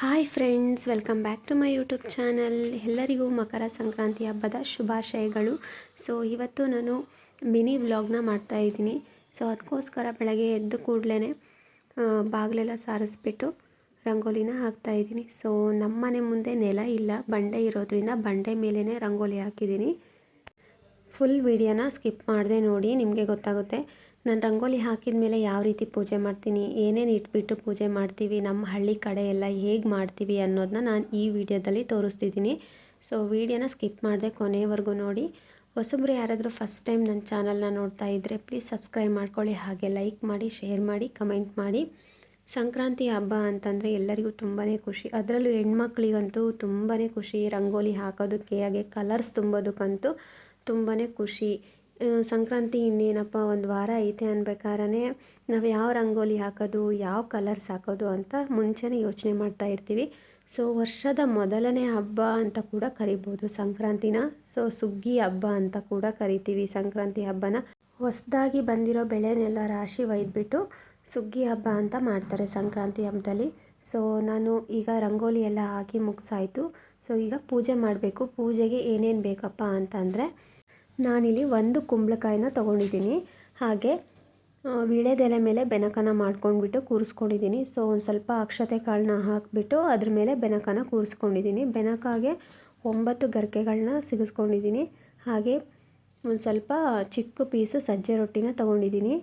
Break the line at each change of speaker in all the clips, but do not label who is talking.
Hi friends, welcome back to my YouTube channel. ಎಲ್ಲರಿಗೂ ಮಕರ ಸಂಕ್ರಾಂತಿ ಹಬ್ಬದ ಶುಭಾಶಯಗಳು. ಸೊ ಇವತ್ತು ನಾನು ಮಿನಿ ವ್ಲಾಗ್ನ ಮಾಡ್ತಾಯಿದ್ದೀನಿ ಸೊ ಅದಕ್ಕೋಸ್ಕರ ಬೆಳಗ್ಗೆ ಎದ್ದು ಕೂಡಲೇ ಬಾಗಿಲೆಲ್ಲ ಸಾರಿಸ್ಬಿಟ್ಟು ರಂಗೋಲಿನ ಹಾಕ್ತಾಯಿದ್ದೀನಿ ಸೊ ನಮ್ಮ ಮನೆ ಮುಂದೆ ನೆಲ ಇಲ್ಲ. ಬಂಡೆ ಇರೋದ್ರಿಂದ ಬಂಡೆ ಮೇಲೇ ರಂಗೋಲಿ ಹಾಕಿದ್ದೀನಿ. ಫುಲ್ ವಿಡಿಯೋನ ಸ್ಕಿಪ್ ಮಾಡಿದೆ ನೋಡಿ, ನಿಮಗೆ ಗೊತ್ತಾಗುತ್ತೆ. ನಾನು ರಂಗೋಲಿ ಹಾಕಿದ ಮೇಲೆ ಯಾವ ರೀತಿ ಪೂಜೆ ಮಾಡ್ತೀನಿ, ಏನೇನು ಇಟ್ಬಿಟ್ಟು ಪೂಜೆ ಮಾಡ್ತೀವಿ ನಮ್ಮ ಹಳ್ಳಿ ಕಡೆ ಎಲ್ಲ ಹೇಗೆ ಮಾಡ್ತೀವಿ ಅನ್ನೋದನ್ನ ನಾನು ಈ ವಿಡಿಯೋದಲ್ಲಿ ತೋರಿಸ್ತಿದ್ದೀನಿ. ಸೊ ವಿಡಿಯೋನ ಸ್ಕಿಪ್ ಮಾಡಿದೆ ಕೊನೆಯವರೆಗೂ ನೋಡಿ. ಹೊಸಬ್ರು ಯಾರಾದರೂ ಫಸ್ಟ್ ಟೈಮ್ ನನ್ನ ಚಾನಲ್ನ ನೋಡ್ತಾ ಇದ್ದರೆ ಪ್ಲೀಸ್ ಸಬ್ಸ್ಕ್ರೈಬ್ ಮಾಡ್ಕೊಳ್ಳಿ, ಹಾಗೆ ಲೈಕ್ ಮಾಡಿ ಶೇರ್ ಮಾಡಿ ಕಮೆಂಟ್ ಮಾಡಿ. ಸಂಕ್ರಾಂತಿ ಹಬ್ಬ ಅಂತಂದರೆ ಎಲ್ಲರಿಗೂ ತುಂಬಾ ಖುಷಿ. ಅದರಲ್ಲೂ ಹೆಣ್ಮಕ್ಳಿಗಂತೂ ತುಂಬಾ ಖುಷಿ, ರಂಗೋಲಿ ಹಾಕೋದಕ್ಕೆ, ಹಾಗೆ ಕಲರ್ಸ್ ತುಂಬೋದಕ್ಕಂತೂ. ತುಂಬಾ ಖುಷಿ. ಸಂಕ್ರಾಂತಿ ಇನ್ನೇನಪ್ಪ, ಒಂದು ವಾರ ಐತೆ ಅನ್ಬೇಕಾದ್ರೆ ನಾವು ಯಾವ ರಂಗೋಲಿ ಹಾಕೋದು, ಯಾವ ಕಲರ್ಸ್ ಹಾಕೋದು ಅಂತ ಮುಂಚೆನೇ ಯೋಚನೆ ಮಾಡ್ತಾ ಇರ್ತೀವಿ. ಸೊ ವರ್ಷದ ಮೊದಲನೇ ಹಬ್ಬ ಅಂತ ಕೂಡ ಕರಿಬೋದು ಸಂಕ್ರಾಂತಿನ. ಸೊ ಸುಗ್ಗಿ ಹಬ್ಬ ಅಂತ ಕೂಡ ಕರಿತೀವಿ ಸಂಕ್ರಾಂತಿ ಹಬ್ಬನ. ಹೊಸದಾಗಿ ಬಂದಿರೋ ಬೆಳೆನೆಲ್ಲ ರಾಶಿ ಒಯ್ದುಬಿಟ್ಟು ಸುಗ್ಗಿ ಹಬ್ಬ ಅಂತ ಮಾಡ್ತಾರೆ ಸಂಕ್ರಾಂತಿ ಹಬ್ಬದಲ್ಲಿ ಸೊ ನಾನು ಈಗ ರಂಗೋಲಿ ಎಲ್ಲ ಹಾಕಿ ಮುಗಿಸಾಯಿತು. ಸೊ ಈಗ ಪೂಜೆ ಮಾಡಬೇಕು. ಪೂಜೆಗೆ ಏನೇನು ಬೇಕಪ್ಪ ಅಂತಂದರೆ ನಾನಿಲ್ಲಿ ಒಂದು ಕುಂಬಳಕಾಯಿನ ತೊಗೊಂಡಿದ್ದೀನಿ. ಹಾಗೆ ವೀಳ್ಯದೆಲೆ ಮೇಲೆ ಬೆನಕನ ಮಾಡ್ಕೊಂಡ್ಬಿಟ್ಟು ಕೂರಿಸ್ಕೊಂಡಿದ್ದೀನಿ. ಸೊ, ಒಂದು ಸ್ವಲ್ಪ ಅಕ್ಷತೆ ಕಾಳನ್ನ ಹಾಕಿಬಿಟ್ಟು ಅದ್ರ ಮೇಲೆ ಬೆನಕನ ಕೂರಿಸ್ಕೊಂಡಿದ್ದೀನಿ. ಬೆನಕಾಗೆ ಒಂಬತ್ತು ಗರಿಕೆಗಳನ್ನ ಸಿಗಿಸ್ಕೊಂಡಿದ್ದೀನಿ. ಹಾಗೆ, ಒಂದು ಸ್ವಲ್ಪ ಚಿಕ್ಕ ಪೀಸು ಸಜ್ಜೆ ರೊಟ್ಟಿನ ತೊಗೊಂಡಿದ್ದೀನಿ.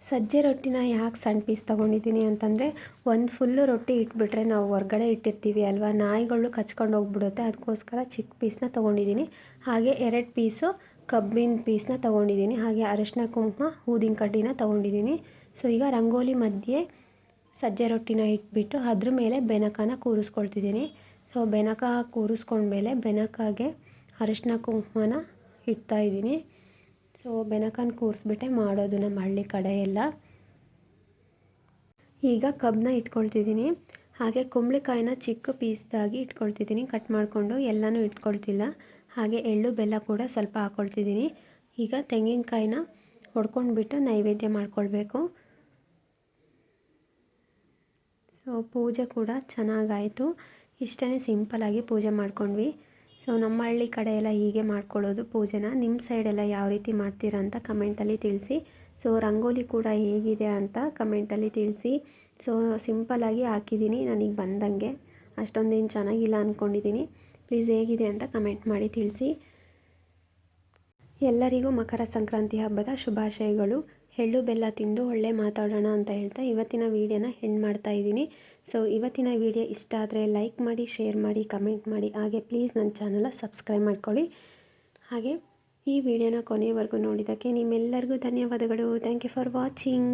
ಸಜ್ಜೆ ರೊಟ್ಟಿನ ಯಾಕೆ ಸಣ್ಣ ಪೀಸ್ ತೊಗೊಂಡಿದ್ದೀನಿ ಅಂತಂದರೆ, ಒಂದು ಫುಲ್ಲು ರೊಟ್ಟಿ ಇಟ್ಬಿಟ್ರೆ ನಾವು ಹೊರ್ಗಡೆ ಇಟ್ಟಿರ್ತೀವಿ ಅಲ್ವಾ? ನಾಯಿಗಳು ಕಚ್ಕೊಂಡು ಹೋಗ್ಬಿಡುತ್ತೆ. ಅದಕ್ಕೋಸ್ಕರ ಚಿಕ್ಕ ಪೀಸ್ನ ತೊಗೊಂಡಿದ್ದೀನಿ. ಹಾಗೆ, ಎರಡು ಪೀಸು ಕಬ್ಬಿನ ಪೀಸ್ನ ತೊಗೊಂಡಿದ್ದೀನಿ, ಹಾಗೆ ಅರಶಿನ ಕುಂಕುಮ ಊದಿನ ಕಡ್ಡಿನ ತೊಗೊಂಡಿದ್ದೀನಿ. ಸೊ ಈಗ ರಂಗೋಲಿ ಮಧ್ಯೆ ಸಜ್ಜೆ ರೊಟ್ಟಿನ ಇಟ್ಬಿಟ್ಟು ಅದ್ರ ಮೇಲೆ ಬೆನಕನ ಕೂರಿಸ್ಕೊಳ್ತಿದ್ದೀನಿ. ಸೊ ಬೆನಕ ಕೂರಿಸ್ಕೊಂಡ್ಮೇಲೆ ಬೆನಕಾಗೆ ಅರಶಿನ ಕುಂಕುಮನ ಇಡ್ತಾಯಿದ್ದೀನಿ ಸೊ ಬೆನಕನ ಕೂರಿಸ್ಬಿಟ್ಟೆ ಮಾಡೋದು ನಮ್ಮ ಹಳ್ಳಿ ಕಡೆ ಈಗ ಕಬ್ಬನ್ನ ಇಟ್ಕೊಳ್ತಿದ್ದೀನಿ. ಹಾಗೆ ಕುಂಬಳಕಾಯಿನ ಚಿಕ್ಕ ಪೀಸ್ದಾಗಿ ಇಟ್ಕೊಳ್ತಿದ್ದೀನಿ, ಕಟ್ ಮಾಡಿಕೊಂಡು ಎಲ್ಲನೂ ಇಟ್ಕೊಳ್ತಿಲ್ಲ. ಹಾಗೆ ಎಳ್ಳು, ಬೆಲ್ಲ ಕೂಡ ಸ್ವಲ್ಪ ಹಾಕ್ಕೊಳ್ತಿದ್ದೀನಿ ಈಗ ತೆಂಗಿನಕಾಯಿನ ಹೊಡ್ಕೊಂಡ್ಬಿಟ್ಟು ನೈವೇದ್ಯ ಮಾಡ್ಕೊಳ್ಬೇಕು. ಸೊ ಪೂಜೆ ಕೂಡ ಚೆನ್ನಾಗಾಯಿತು. ಇಷ್ಟೇ ಸಿಂಪಲಾಗಿ ಪೂಜೆ ಮಾಡ್ಕೊಂಡ್ವಿ. ಸೊ ನಮ್ಮ ಹಳ್ಳಿ ಕಡೆ ಎಲ್ಲ ಹೀಗೆ ಮಾಡ್ಕೊಳ್ಳೋದು ಪೂಜೆನ. ನಿಮ್ಮ ಸೈಡೆಲ್ಲ ಯಾವ ರೀತಿ ಮಾಡ್ತೀರಾ ಅಂತ ಕಮೆಂಟಲ್ಲಿ ತಿಳಿಸಿ. ಸೊ ರಂಗೋಲಿ ಕೂಡ ಹೇಗಿದೆ ಅಂತ ಕಮೆಂಟಲ್ಲಿ ತಿಳಿಸಿ. ಸೊ ಸಿಂಪಲಾಗಿ ಹಾಕಿದ್ದೀನಿ. ನನಗೆ ಬಂದಂಗೆ. ಅಷ್ಟೊಂದೇನು ಚೆನ್ನಾಗಿಲ್ಲ ಅಂದ್ಕೊಂಡಿದ್ದೀನಿ ಪ್ಲೀಸ್ ಹೇಗಿದೆ ಅಂತ ಕಮೆಂಟ್ ಮಾಡಿ ತಿಳಿಸಿ. ಎಲ್ಲರಿಗೂ ಮಕರ ಸಂಕ್ರಾಂತಿ ಹಬ್ಬದ ಶುಭಾಶಯಗಳು. ಎಳ್ಳು ಬೆಲ್ಲ ತಿಂದು ಒಳ್ಳೆ ಮಾತಾಡೋಣ ಅಂತ ಹೇಳ್ತಾ ಇವತ್ತಿನ ವೀಡಿಯೋನ ಹೆಣ್ಣು ಮಾಡ್ತಾ ಇದ್ದೀನಿ. ಸೊ ಇವತ್ತಿನ ವೀಡಿಯೋ ಇಷ್ಟ ಆದರೆ ಲೈಕ್ ಮಾಡಿ ಶೇರ್ ಮಾಡಿ ಕಮೆಂಟ್ ಮಾಡಿ. ಹಾಗೆ ಪ್ಲೀಸ್ ನನ್ನ ಚಾನಲ ಸಬ್ಸ್ಕ್ರೈಬ್ ಮಾಡ್ಕೊಳ್ಳಿ. ಹಾಗೆ ಈ ವಿಡಿಯೋನ ಕೊನೆಯವರೆಗೂ ನೋಡಿದ್ದಕ್ಕೆ ನಿಮ್ಮೆಲ್ಲರಿಗೂ ಧನ್ಯವಾದಗಳು. Thank you for watching